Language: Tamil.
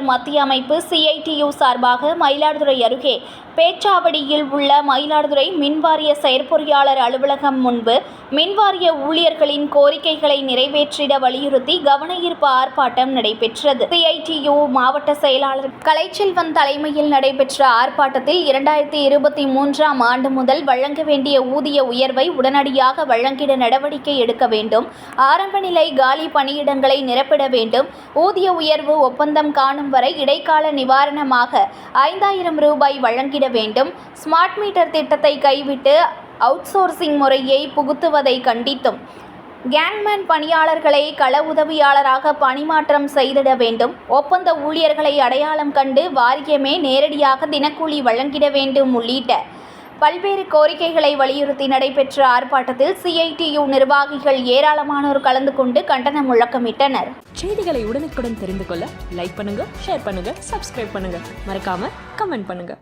மத்திய அமைப்பு சிஐடியு சார்பாக மயிலாடுதுறை அருகே பேச்சாவடியில் உள்ள மயிலாடுதுறை மின்வாரிய செயற்பொறியாளர் அலுவலகம் முன்பு மின்வாரிய ஊழியர்களின் கோரிக்கைகளை நிறைவேற்றிட வலியுறுத்தி கவனஈர்ப்பு ஆர்ப்பாட்டம் நடைபெற்றது. சிஐடியு மாவட்ட செயலாளர் கலைச்செல்வன் தலைமையில் நடைபெற்ற ஆர்ப்பாட்டத்தில் இரண்டாயிரத்தி இருபத்தி மூன்றாம் ஆண்டு முதல் வழங்க வேண்டிய ஊதிய உயர்வை உடனடியாக வழங்கிட நடவடிக்கை எடுக்க வேண்டும். ஆரம்ப நிலை காலி பணியிடங்களை நிரப்பிட வேண்டும். ஊதிய உயர்வு ஒப்பந்தம் காணும் வரை இடைக்கால நிவாரணமாக ஐந்தாயிரம் ரூபாய் வழங்கிட வேண்டும். ஸ்மார்ட் மீட்டர் திட்டத்தை கைவிட்டு அவுட்சோர்சிங் முறையை புகுத்துவதை கண்டித்தும். கேங்மேன் பணியாளர்களை கள உதவியாளராக பணிமாற்றம் செய்திட வேண்டும். ஒப்பந்த ஊழியர்களை அடையாளம் கண்டு வாரியமே நேரடியாக தினக்கூலி வழங்கிட வேண்டும் உள்ளிட்ட பல்வேறு கோரிக்கைகளை வலியுறுத்தி நடைபெற்ற ஆர்ப்பாட்டத்தில் சிஐடியு நிர்வாகிகள் ஏராளமானோர் கலந்து கொண்டு கண்டன முழக்கமிட்டனர். செய்திகளை உடனுக்குடன் தெரிந்து கொள்ள லைக் பண்ணுங்க ஷேர் பண்ணுங்க சப்ஸ்கிரைப் பண்ணுங்க. மறக்காம கமெண்ட் பண்ணுங்க.